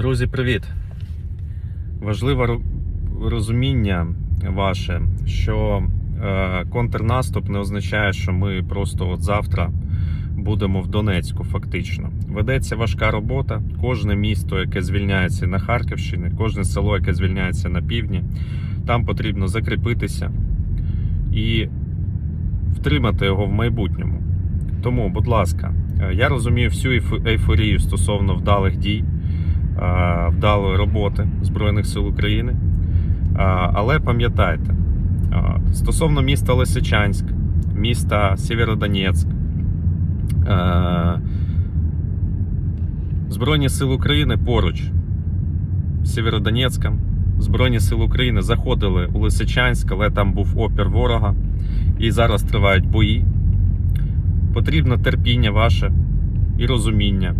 Друзі, привіт! Важливе розуміння ваше, що е, контрнаступ не означає, що ми просто от завтра будемо в Донецьку, фактично. Ведеться важка робота. Кожне місто, яке звільняється на Харківщині, кожне село, яке звільняється на півдні, там потрібно закріпитися і втримати його в майбутньому. Тому, будь ласка, е, я розумію всю ейфорію стосовно вдалих дій вдалої роботи Збройних сил України. Але пам'ятайте, стосовно міста Лисичанськ, міста Сєвєродонецьк, Збройні сили України поруч з Сєвєродонецьком. Збройні сили України заходили у Лисичанськ, але там був опір ворога. І зараз тривають бої. Потрібно терпіння ваше і розуміння.